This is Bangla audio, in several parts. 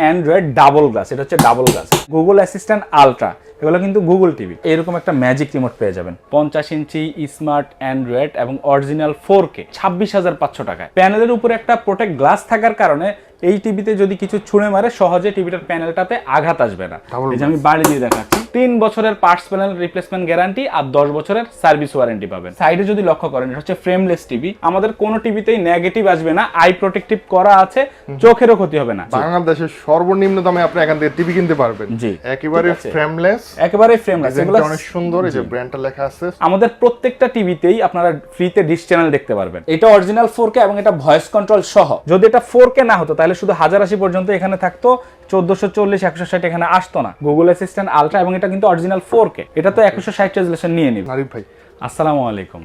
অ্যান্ড্রয়েড ডাবল গ্লাস এটা হচ্ছে double glass Google assistant ultra এগুলো কিন্তু গুগল টিভি এরকম একটা ম্যাজিক রিমোট পেয়ে যাবেন। পঞ্চাশ ইঞ্চি স্মার্ট অ্যান্ড্রয়েড এবং অরিজিনাল ফোর কে ছাব্বিশ হাজার পাঁচশো টাকায়। প্যানেলের উপরে একটা প্রোটেক্ট গ্লাস থাকার কারণে এই টিভিতে যদি কিছু ছুঁড়ে মারে সহজে টিভিটার প্যানেলটাতে আঘাত আসবে না। এই যে আমি বাড়ি দিয়ে দেখাচ্ছি তিন বছরের পার্টস প্যানেল রিপ্লেসমেন্ট গ্যারান্টি আর দশ বছরের সার্ভিস ওয়ারেন্টি পাবেন। সাইডে যদি লক্ষ্য করেন এটা হচ্ছে ফ্রেমলেস টিভি আমাদের কোনো টিভিতেই নেগেটিভ আসবে না আই প্রোটেক্টিভ করা আছে চোখেরও ক্ষতি হবে না। বাংলাদেশের সর্বনিম্ন দামে আপনি এখান থেকে টিভি কিনতে পারবেন। জি, একেবারে ফ্রেমলেস। একেবারে ফ্রেমলেস এগুলো অনেক সুন্দর এই যে ব্র্যান্ডটা লেখা আছে। আমাদের প্রত্যেকটা টিভিতেই আপনারা ফ্রিতে ডিশ চ্যানেল দেখতে পারবেন। এটা অরিজিনাল ফোর কে এবং এটা ভয়েস কন্ট্রোল সহ। যদি এটা ফোর কে না হতো তাহলে শুধু হাজার আশি পর্যন্ত এখানে থাকতো চোদ্দশো চল্লিশ একশো ষাট এখানে আসতো না। গুগল অ্যাসিস্ট্যান্ট আলট্রা এবং এটা কিন্তু অরিজিনাল ফোর কে এটা তো একশো ষাট রেজুলেশন নিয়ে নিবে আরিফ ভাই। আসসালামু আলাইকুম।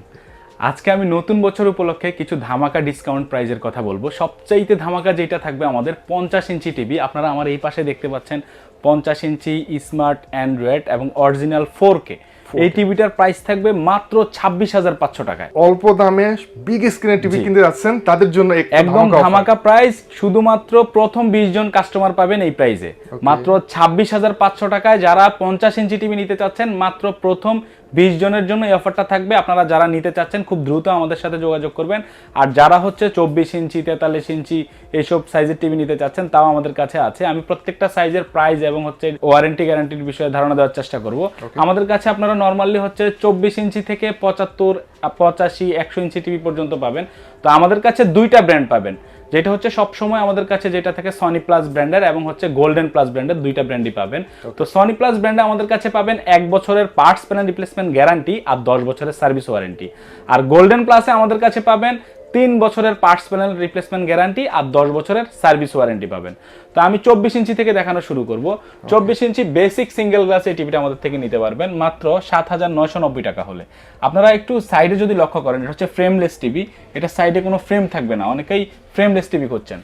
আজকে আমি নতুন বছর উপলক্ষে কিছু ধামাকা ডিসকাউন্ট প্রাইজের কথা বলব। সবচাইতে ধামাকা যেটা থাকবে আমাদের পঞ্চাশ ইঞ্চি টিভি আপনারা আমার এই পাশে দেখতে পাচ্ছেন পঞ্চাশ ইঞ্চি স্মার্ট অ্যান্ড্রয়েড এবং অরিজিনাল ফোর কে এই টিভিটার প্রাইস থাকবে মাত্র ছাব্বিশ হাজার পাঁচশো টাকায়। অল্প দামে বিগ স্ক্রিনের টিভি কিনতে যাচ্ছেন তাদের জন্য একদম ধামাকা ধামাকা প্রাইস শুধুমাত্র প্রথম বিশ জন কাস্টমার পাবেন এই প্রাইসে মাত্র ছাব্বিশ হাজার পাঁচশো টাকায় যারা পঞ্চাশ ইঞ্চি টিভি নিতে চাচ্ছেন মাত্র প্রথম বিশ জনের জন্য এই অফারটা থাকবে। আপনারা যারা নিতে চাচ্ছেন খুব দ্রুত আমাদের সাথে যোগাযোগ করবেন। আর যারা হচ্ছে চব্বিশ ইঞ্চি তেতাল্লিশ ইঞ্চি এইসব সাইজের টিভি নিতে চাচ্ছেন তাও আমাদের কাছে আছে। আমি প্রত্যেকটা সাইজের প্রাইস এবং হচ্ছে ওয়ারেন্টি গ্যারান্টির বিষয়ে ধারণা দেওয়ার চেষ্টা করব। আমাদের কাছে আপনারা নর্মালি হচ্ছে চব্বিশ ইঞ্চি থেকে পঁচাত্তর পঁচাশি একশো ইঞ্চি টিভি পর্যন্ত পাবেন। তো আমাদের কাছে দুইটা ব্র্যান্ড পাবেন। যেটা হচ্ছে সবসময় আমাদের কাছে যেটা থাকে সনি প্লাস ব্র্যান্ডের এবং হচ্ছে গোল্ডেন প্লাস ব্র্যান্ডের দুইটা ব্র্যান্ডই পাবেন। তো সনি প্লাস ব্র্যান্ডে আমাদের কাছে পাবেন এক বছরের পার্টস প্যানেল রিপ্লেসমেন্ট গ্যারান্টি আর দশ বছরের সার্ভিস ওয়ারেন্টি আর গোল্ডেন প্লাসে আমাদের কাছে পাবেন তিন বছরের পার্টস প্যানেল রিপ্লেসমেন্ট গ্যারান্টি আর দশ বছরের সার্ভিস ওয়ারেন্টি পাবেন। তো আমি চব্বিশ ইঞ্চি থেকে দেখানো শুরু করব। চব্বিশ ইঞ্চি বেসিক সিঙ্গেল গ্লাস এই টিভিটা আমাদের থেকে নিতে পারবেন মাত্র সাত হাজার নয়শো নব্বই টাকা হলে। আপনারা একটু সাইডে যদি লক্ষ্য করেন এটা হচ্ছে ফ্রেমলেস টিভি এটা সাইডে কোনো ফ্রেম থাকবে না অনেকেই ফ্রেমলেস টিভি করছেন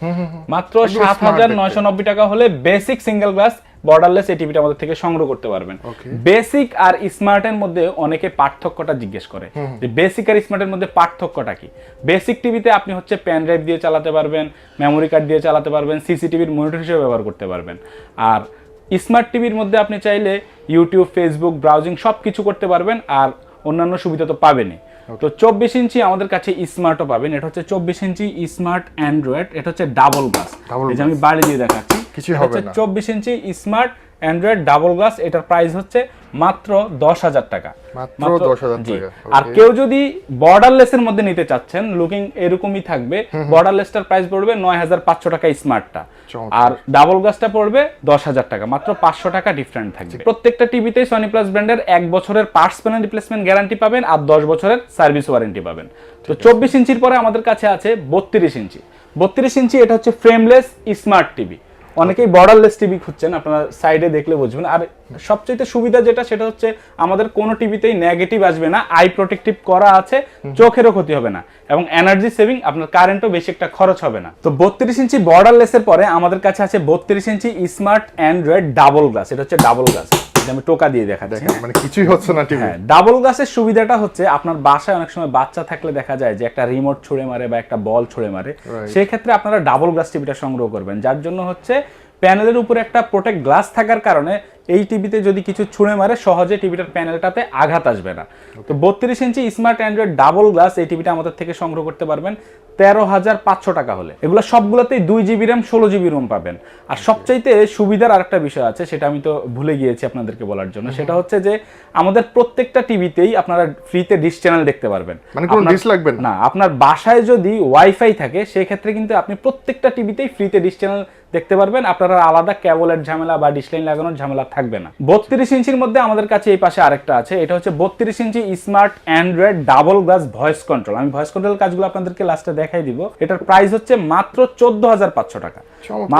মাত্র সাত হাজার নয়শো নব্বই টাকা হলে বেসিক সিঙ্গেল গ্লাস বর্ডারলেস এই টিভিটা আমাদের থেকে সংগ্রহ করতে পারবেন। বেসিক আর স্মার্টের মধ্যে অনেকে পার্থক্যটা জিজ্ঞেস করে। যে বেসিক আর স্মার্টের মধ্যে পার্থক্যটা কি? বেসিক টিভিতে আপনি হচ্ছে পেন ড্রাইভ দিয়ে চালাতে পারবেন মেমোরি কার্ড দিয়ে চালাতে পারবেন সিসিটিভির মনিটর হিসেবে ব্যবহার করতে পারবেন। আর স্মার্ট টিভির মধ্যে আপনি চাইলে ইউটিউব ফেসবুক ব্রাউজিং সব কিছু করতে পারবেন আর অন্যান্য সুবিধা তো পাবেনই। তো চব্বিশ ইঞ্চি আমাদের কাছে স্মার্টও পাবেন। এটা হচ্ছে চব্বিশ ইঞ্চি স্মার্ট অ্যান্ড্রয়েড এটা হচ্ছে ডাবল গ্লাস আমি বাড়ি দিয়ে দেখাচ্ছি। হবে চব্বিশ inch smart android double glass এটার প্রাইস হচ্ছে মাত্র দশ হাজার টাকা। মাত্র 10,000 জি। টাকা, আর কেউ যদি বর্ডারলেস এর মধ্যে নিতে চাচ্ছেন লুকিং এরকমই থাকবে বর্ডারলেসটার প্রাইস পড়বে নয় হাজার পাঁচশো টাকা স্মার্টটা। আর ডাবল গ্লাসটা পড়বে দশ হাজার টাকা মাত্র পাঁচশো টাকা ডিফারেন্ট থাকবে। প্রত্যেকটা টিভিতে সনি প্লাস ব্র্যান্ডের এক বছরের পার্টস প্যানেল রিপ্লেসমেন্ট গ্যারান্টি পাবেন আর দশ বছরের সার্ভিস ওয়ারেন্টি পাবেন। তো চব্বিশ ইঞ্চির পরে আমাদের কাছে আছে বত্রিশ ইঞ্চি। বত্রিশ ইঞ্চি এটা হচ্ছে ফ্রেমলেস স্মার্ট টিভি অনেকেই বর্ডারলেস টিভি খুঁজছেন আপনারা সাইডে দেখলে বুঝবেন। আর সবচেয়ে সুবিধা যেটা সেটা হচ্ছে আমাদের কোনো টিভিতেই নেগেটিভ আসবে না আই প্রোটেক্টিভ করা আছে চোখেরও ক্ষতি হবে না। এবং এনার্জি সেভিং আপনার কারেন্টও বেশি একটা খরচ হবে না। তো বত্রিশ ইঞ্চি বর্ডারলেসের পরে আমাদের কাছে আছে বত্রিশ inch smart android double glass এটা হচ্ছে ডাবল গ্লাস আমি টোকা দিয়ে দেখা দেখেন মানে কিছুই হচ্ছে না টিভি। হ্যাঁ ডাবল গ্লাসের সুবিধাটা হচ্ছে আপনার বাসায় অনেক সময় বাচ্চা থাকলে দেখা যায় যে একটা রিমোট ছুঁড়ে মারে বা একটা বল ছুঁড়ে মারে. সেই ক্ষেত্রে আপনারা ডাবল গ্লাস টিভিটা সংগ্রহ করবেন। যার জন্য হচ্ছে প্যানেলের উপরে একটা প্রোটেক্ট গ্লাস থাকার কারণে এই টিভিতে যদি কিছু ছুঁড়ে মারে সহজে টিভিটার প্যানেলটাতে আঘাত আসবে না। তো বত্রিশ inch smart android double glass এই টিভিটা আমাদের থেকে সংগ্রহ করতে পারবেন তেরো হাজার পাঁচশো টাকা হলে। এগুলো সবগুলোতেই দুই জিবি র্যাম ষোলো জিবি রোম পাবেন। আর সবচাইতে সুবিধার আরেকটা বিষয় আছে সেটা আমি তো ভুলে গিয়েছি আপনাদেরকে বলার জন্য। সেটা হচ্ছে যে আমাদের প্রত্যেকটা টিভিতেই আপনারা ফ্রিতে ডিশ চ্যানেল দেখতে পারবেন। মানে কোনো আপনার- লাগবে না? আপনার বাসায় যদি ওয়াইফাই থাকে সেক্ষেত্রে কিন্তু আপনি প্রত্যেকটা টিভিতেই ফ্রিতে ডিশ চ্যানেল দেখতে পারবেন। আপনারা আলাদা কেবলের ঝামেলা বা ডিশ লাইন লাগানোর ঝামেলা থাকবে না। বত্রিশ ইঞ্চির মধ্যে আমাদের কাছে এই পাশে আরেকটা আছে। এটা হচ্ছে বত্রিশ inch smart android double glass voice control. আমি ভয়েস কন্ট্রোল কাজগুলো আপনাদেরকে লাস্টে দেখাই দিব। এটার প্রাইস হচ্ছে মাত্র চোদ্দ হাজার পাঁচশো টাকা।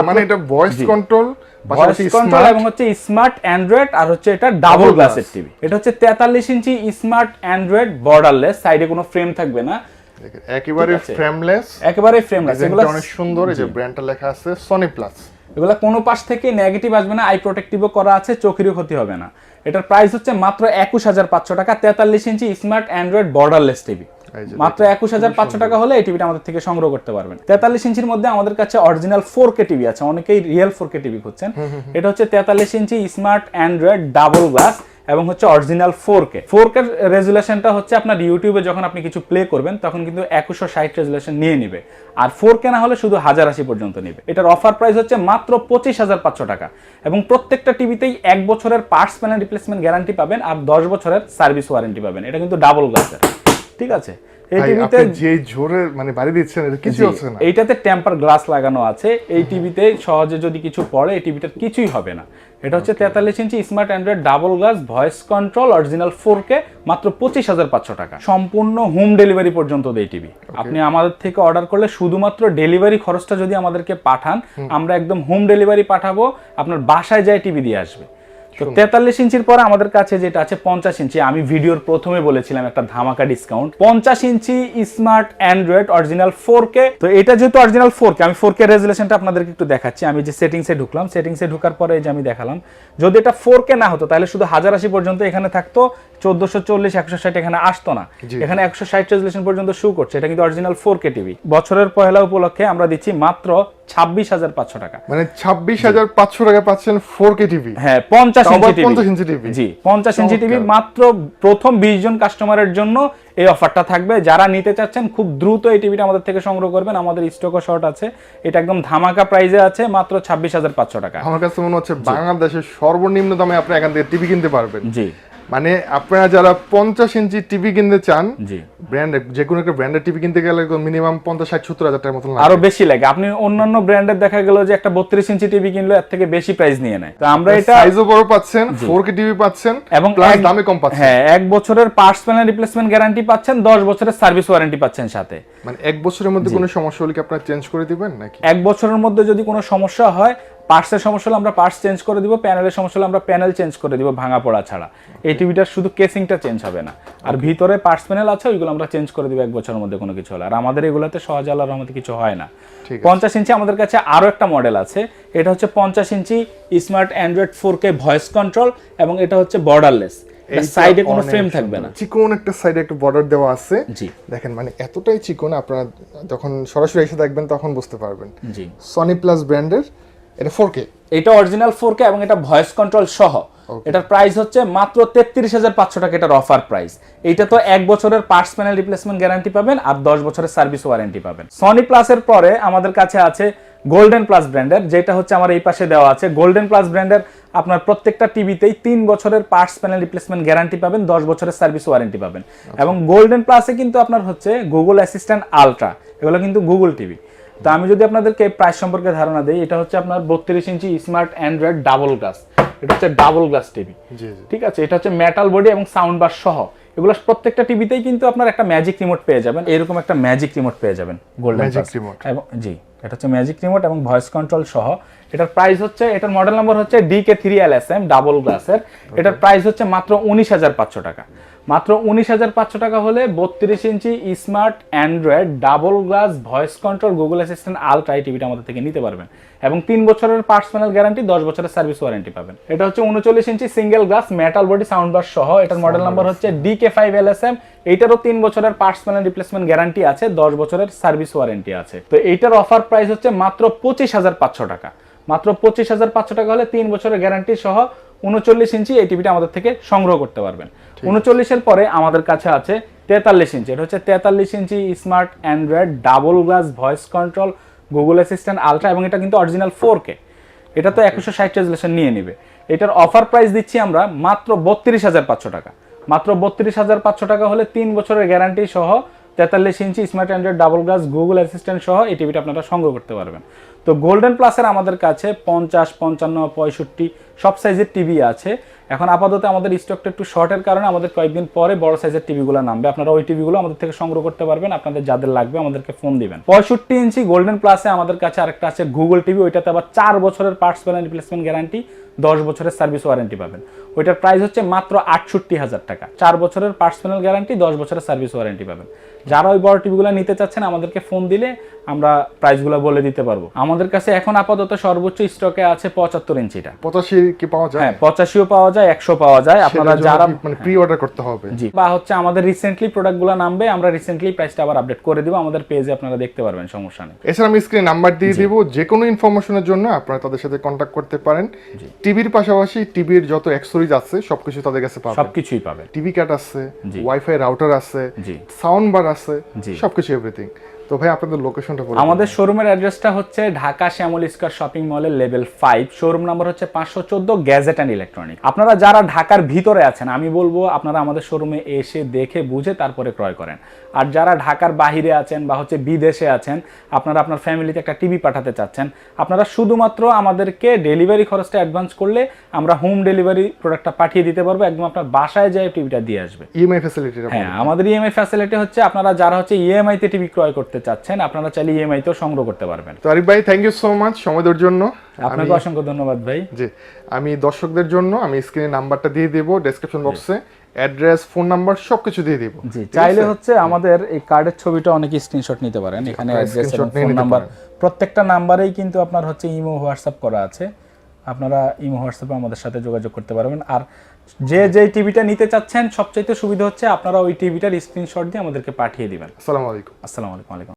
মানে এটা ভয়েস কন্ট্রোল ভয়েস কন্ট্রোল এবং হচ্ছে স্মার্ট অ্যান্ড্রয়েড আর হচ্ছে এটা ডাবল গ্লাসের টিভি এটা হচ্ছে তেতাল্লিশ ইঞ্চি স্মার্ট অ্যান্ড্রয়েড বর্ডারলেস সাইডে কোনো ফ্রেম থাকবে না। একেবারে। ফ্রেমলেস একেবারে ফ্রেমলেস এগুলো অনেক সুন্দর। এই যে ব্র্যান্ডটা লেখা আছে সনি প্লাস এগুলো কোনো পাশ থেকে নেগেটিভ আসবে না আই প্রোটেক্টিভও করা আছে চোখেরও ক্ষতি হবে না। এটার প্রাইস হচ্ছে মাত্র একুশ হাজার পাঁচশো টাকা তেতাল্লিশ inch smart android borderless TV মাত্র একুশ হাজার পাঁচশো টাকা হলে এই টিভিটা আমাদের থেকে সংগ্রহ করতে পারবেন। তেতাল্লিশ ইঞ্চির মধ্যে আমাদের কাছে অরিজিনাল ফোর কে টিভি আছে অনেকেই রিয়েল ফোর কে টিভি খুঁজছেন। এটা হচ্ছে তেতাল্লিশ inch smart android double glass এবং হচ্ছে original four K four K রেজুলেশনটা হচ্ছে আপনার ইউটিউবে যখন আপনি কিছু প্লে করবেন তখন কিন্তু একুশশো ষাট রেজুলেশন নিয়ে নিবে। আর ফোর কে না হলে শুধু হাজার আশি পর্যন্ত নিবে। এটার অফার প্রাইস হচ্ছে মাত্র পঁচিশ হাজার পাঁচশো টাকা। এবং প্রত্যেকটা টিভিতেই এক বছরের পার্টস প্যানেল রিপ্লেসমেন্ট গ্যারান্টি পাবেন আর দশ বছরের সার্ভিস ওয়ারেন্টি পাবেন। এটা কিন্তু ডাবল গ্লাসের ঠিক আছে? এই টিভিতে যে জোরে মানে বাড়ি দিচ্ছেন এটা কিছু হচ্ছে না। এইটাতে টেম্পার গ্লাস লাগানো আছে। এই টিভিতে সহজে যদি কিছু পড়ে এই টিভিটার কিছুই হবে না। এটা হচ্ছে তেতাল্লিশ inch smart android double glass voice control original four K মাত্র পঁচিশ হাজার পাঁচশো টাকা। সম্পূর্ণ হোম ডেলিভারি পর্যন্ত দেয় টিভি আপনি আমাদের থেকে অর্ডার করলে শুধুমাত্র ডেলিভারি খরচটা যদি আমাদেরকে পাঠান আমরা একদম হোম ডেলিভারি পাঠাবো আপনার বাসায় যায় টিভি দিয়ে আসবে। তো তেতাল্লিশ ইঞ্চির পরে আমাদের কাছে যেটা আছে পঞ্চাশ ইঞ্চি আমি ভিডিওর প্রথমে বলেছিলাম একটা ধামাকা ডিসকাউন্ট পঞ্চাশ inch smart android original four K তো এটা যেহেতু অরিজিনাল ফোর কে আমি ফোর কে রেজুলেশনটা আপনাদেরকে একটু দেখাচ্ছি। আমি যে সেটিংসে ঢুকলাম সেটিংসে ঢুকার পরে যে আমি দেখালাম যদি এটা ফোর কে না হতো তাহলে শুধু হাজার আশি পর্যন্ত এখানে থাকতো চোদ্দশো চল্লিশ একশো ষাট এখানে আসতো না। এখানে একশো ষাট রেজুলেশন পর্যন্ত শু করছে। এটা কিন্তু অরিজিনাল ফোর কে টিভি বছরের পহেলা উপলক্ষে আমরা দিচ্ছি মাত্র ছাব্বিশ হাজার পাঁচশো টাকা। মানে ছাব্বিশ হাজার পাঁচশো টাকা পাচ্ছেন ফোর কে টিভি হ্যাঁ পঞ্চাশ তাও আবার ইঞ্চি টিভি 50 ইঞ্চি টিভি। জি পঞ্চাশ ইঞ্চি টিভি মাত্র প্রথম বিশ জন কাস্টমারের জন্য এই অফারটা থাকবে। যারা নিতে চাচ্ছেন খুব দ্রুত এই টিভিটা আমাদের থেকে সংগ্রহ করবেন। আমাদের স্টকও শর্ট আছে। এটা একদম ধামাকা প্রাইজে আছে মাত্র ছাব্বিশ হাজার পাঁচশো টাকা। আমার কাছে মনে হচ্ছে বাংলাদেশের সর্বনিম্ন দামে আপনি এখান থেকে টিভি কিনতে পারবেন। জি। মানে আপনারা যারা পঞ্চাশ ইঞ্চি টিভি কিনতে চান জি। ব্র্যান্ডের যে কোনো একটা ব্র্যান্ডের টিভি কিনতে গেলে মিনিমাম পঞ্চাশ ষাট সত্তর হাজার টাকার মতন আরও বেশি লাগে। আপনি অন্যান্য ব্র্যান্ডের দেখা গেল যে একটা বত্রিশ ইঞ্চি টিভি কিনলো এর থেকে বেশি প্রাইস নিয়ে নেয়। তো আমরা এটা সাইজও বড় পাচ্ছেন ফোর কে টিভি পাচ্ছেন এবং প্লাস দামে কম পাচ্ছেন। হ্যাঁ এক বছরের পার্টস প্যানেল রিপ্লেসমেন্ট গ্যারান্টি পাচ্ছেন দশ বছরের সার্ভিস ওয়ারেন্টি পাচ্ছেন সাথে। মানে এক বছরের মধ্যে কোনো সমস্যা হলে কি আপনারা চেঞ্জ করে দিবেন নাকি? এক বছরের মধ্যে যদি কোনো সমস্যা হয় পার্টসের সমস্যা হলে আমরা পার্টস চেঞ্জ করে দিব প্যানেলের সমস্যা হলে আমরা প্যানেল চেঞ্জ করে দিব ভাঙা পড়া ছাড়া। এই টিভিটার শুধু কেসিংটা চেঞ্জ হবে না। আর ভিতরে পার্টস প্যানেল আছে ওইগুলো আমরা চেঞ্জ করে দিব এক বছরের মধ্যে কোনো কিছু হলে। আর আমাদের এগুলোতে সহজ আল্লাহর রহমতে কিছু হয় না। পঞ্চাশ ইঞ্চি আমাদের কাছে আরও একটা মডেল আছে। এটা হচ্ছে পঞ্চাশ inch smart android four K voice control এবং এটা হচ্ছে বর্ডারলেস সাইডে কোনো ফ্রেম থাকবে না। চিকন একটা সাইডে একটা বর্ডার দেওয়া আছে। জি। দেখেন মানে এতটাই চিকন আপনারা যখন সরাসরি এসে দেখবেন তখন বুঝতে পারবেন। জি। সনি প্লাস ব্র্যান্ডের এটা ফোর কে এটা অরিজিনাল ফোর কে এবং এটা ভয়েস কন্ট্রোল সহ। এটার প্রাইস হচ্ছে মাত্র তেত্রিশ হাজার পাঁচশো টাকা এটার অফার প্রাইস এইটা তো এক বছরের পার্টস প্যানেল রিপ্লেসমেন্ট গ্যারান্টি পাবেন আর দশ বছরের সার্ভিস ওয়ারেন্টি পাবেন। সনি প্লাসের পরে আমাদের কাছে আছে গোল্ডেন প্লাস ব্র্যান্ডের যেটা হচ্ছে আমার এই পাশে দেওয়া আছে। গোল্ডেন প্লাস ব্র্যান্ডের আপনার প্রত্যেকটা টিভিতেই তিন বছরের পার্টস প্যানেল রিপ্লেসমেন্ট গ্যারান্টি পাবেন দশ বছরের সার্ভিস ওয়ারেন্টি পাবেন। এবং গোল্ডেন প্লাসে কিন্তু আপনার হচ্ছে গুগল অ্যাসিস্ট্যান্ট আলট্রা এগুলো কিন্তু গুগল টিভি তো আমি যদি আপনাদেরকে প্রাইস সম্পর্কে ধারণা দিই এটা হচ্ছে আপনার বত্রিশ ইঞ্চি স্মার্ট অ্যান্ড্রয়েড ডাবল গ্লাস এটা হচ্ছে ডাবল গ্লাস টিভি ঠিক আছে? এটা হচ্ছে মেটাল বডি এবং সাউন্ড বার সহ। এগুলো প্রত্যেকটা টিভিতেই কিন্তু আপনার একটা ম্যাজিক রিমোট পেয়ে যাবেন। এরকম একটা ম্যাজিক রিমোট পেয়ে যাবেন গোল্ডেন Magic remote। এবং জি এটা হচ্ছে ম্যাজিক রিমোট এবং ভয়েস কন্ট্রোল সহ। এটার প্রাইস হচ্ছে এটার মডেল নাম্বার হচ্ছে D K three L S M double গ্লাসের এটার প্রাইস হচ্ছে মাত্র উনিশ হাজার পাঁচশো টাকা। মাত্র উনিশ হাজার পাঁচশো টাকা হলে বত্রিশ ইঞ্চি smart android double glass voice control Google assistant ultra এই টিভিটা আমাদের থেকে নিতে পারবেন। এবং তিন বছরের পার্টস প্যানেল গ্যারান্টি দশ বছরের সার্ভিস ওয়ারেন্টি পাবেন। এটা হচ্ছে উনচল্লিশ ইঞ্চি single glass metal body sound bar সহ। এটার মডেল নাম্বার হচ্ছে D K five L S M. এইটারও তিন বছরের পার্টস প্যানেল রিপ্লেসমেন্ট গ্যারান্টি আছে দশ বছরের সার্ভিস ওয়ারেন্টি আছে। তো এইটার অফার প্রাইস হচ্ছে মাত্র পঁচিশ হাজার পাঁচশো টাকা। মাত্র পঁচিশ হাজার পাঁচশো টাকা হলে তিন বছরের গ্যারান্টি সহ উনচল্লিশ ইঞ্চি এই টিভিটা আমাদের থেকে সংগ্রহ করতে পারবেন। উনচল্লিশের পরে আমাদের কাছে আছে তেতাল্লিশ ইঞ্চি। এটা হচ্ছে তেতাল্লিশ ইঞ্চি smart android double glass voice control Google assistant ultra এবং এটা কিন্তু অরিজিনাল ফোর কে এটা তো একশো ষাট রেজুলেশন নিয়ে নেবে। এটার অফার প্রাইস দিচ্ছি আমরা মাত্র বত্রিশ হাজার পাঁচশো টাকা। মাত্র বত্রিশ হাজার পাঁচশো টাকা হলে তিন বছরের গ্যারান্টি সহ তেতাল্লিশ ইঞ্চি smart android double glass Google assistant সহ এই টিভিটা আপনারা সংগ্রহ করতে পারবেন। তো গোল্ডেন প্লাসের আমাদের কাছে পঞ্চাশ পঞ্চান্ন পঁয়ষট্টি সব সাইজের টিভি আছে। এখন আপাতত আমাদের স্টকটা একটু শর্টের কারণে আমাদের কয়েকদিন পরে বড় সাইজের টিভিগুলো নামবে। আপনারা ওই টিভিগুলো আমাদের থেকে সংগ্রহ করতে পারবেন, আপনাদের যাদের লাগবে আমাদেরকে ফোন দিবেন। পঁয়ষট্টি ইঞ্চি গোল্ডেন প্লাসে আমাদের কাছে আরেকটা আছে গুগল টিভি ওইটাতে আবার চার বছরের পার্টস প্যানেল রিপ্লেসমেন্ট গ্যারান্টি দশ বছরের সার্ভিস ওয়ারেন্টি পাবেন। ওইটার প্রাইস হচ্ছে মাত্র আটষট্টি হাজার টাকা। চার বছরের পার্সোনাল গ্যারান্টি দশ বছরের সার্ভিস ওয়ারেন্টি পাবেন। যারা ওই বড় টিভিগুলো নিতে চাচ্ছেন আমাদেরকে ফোন দিলে আমরা প্রাইসগুলো বলে দিতে পারব। আমাদের কাছে এখন আপাতত সর্বোচ্চ স্টকে আছে পঁচাত্তর ইঞ্চিটা পঁচাশি কি পাওয়া যায়? হ্যাঁ পঁচাশিও পাওয়া যায় একশো পাওয়া যায়। আপনারা যারা মানে প্রি অর্ডার করতে হবে? জি বা হচ্ছে আমাদের রিসেন্টলি প্রোডাক্টগুলো নামবে আমরা রিসেন্টলি প্রাইসটা আবার আপডেট করে দিব। আমাদের পেজে আপনারা দেখতে পারবেন সমস্যা নেই। এছাড়া আমি স্ক্রিনে নাম্বার দিয়ে দিব। যে কোনো ইনফরমেশনের জন্য আপনারা তাদের সাথে কন্ট্যাক্ট করতে পারেন। টিভির পাশাপাশি টিভির যত অ্যাক্সেসরিজ আছে সবকিছু তাদের কাছে পাবে সবকিছুই পাবে টিভি কাট আছে। ওয়াইফাই রাউটার আছে সাউন্ড বার আছে। সবকিছু এভরিথিং তো ভাই আপনাদের লোকেশনটা বলুন আমাদের শোরুমের অ্যাড্রেসটা হচ্ছে ঢাকা শ্যামল স্কয়ার শপিং মলের লেভেল ফাইভ শোরুম নাম্বার হচ্ছে পাঁচশো চোদ্দ গ্যাজেট অ্যান্ড ইলেকট্রনিক আপনারা যারা ঢাকার ভিতরে আছেন আমি বলব আপনারা আমাদের শোরুমে এসে দেখে বুঝে তারপরে ক্রয় করেন। আর যারা ঢাকার বাহিরে আছেন বা হচ্ছে বিদেশে আছেন আপনারা আপনার ফ্যামিলিতে একটা টিভি পাঠাতে চাচ্ছেন আপনারা শুধুমাত্র আমাদেরকে ডেলিভারি খরচটা অ্যাডভান্স করলে আমরা হোম ডেলিভারি প্রোডাক্টটা পাঠিয়ে দিতে পারব একদম আপনার বাসায় যায় টিভিটা দিয়ে আসবে। ইএমআই ফ্যাসিলিটি হ্যাঁ আমাদের ইএমআই ফ্যাসিলিটি হচ্ছে আপনারা যারা হচ্ছে ইএমআই তে টিভি ক্রয় করতে চাচ্ছেন আপনারা চাইলে ইএমআই তেও সংগ্রহ করতে পারবেন। তো আরিফ ভাই থ্যাংক ইউ সো মাচ সময় দেওয়ার জন্য। আপনাকে অসংখ্য ধন্যবাদ ভাই। জি আমি দর্শকদের জন্য আমি স্ক্রিনে নাম্বারটা দিয়ে দেবো ডেসক্রিপশন বক্সে অ্যাড্রেস ফোন নাম্বার সবকিছু দিয়ে দিব। জি চাইলে হচ্ছে আমাদের এই কার্ডের ছবিটা অনেকে স্ক্রিনশট নিতে পারেন এখানে অ্যাড্রেস এবং ফোন নাম্বার প্রত্যেকটা নাম্বারেই কিন্তু আপনার হচ্ছে ইমো হোয়াটসঅ্যাপ করা আছে। আপনারা ইমো হোয়াটসঅ্যাপে আমাদের সাথে যোগাযোগ করতে পারবেন। আর যে যে টিভিটা নিতে চাচ্ছেন সবচাইতে সুবিধা হচ্ছে আপনারা ওই টিভিটার স্ক্রিনশট দিয়ে আমাদেরকে পাঠিয়ে দিবেন। আসসালামু আলাইকুম। আসসালামু আলাইকুম আলাইকুম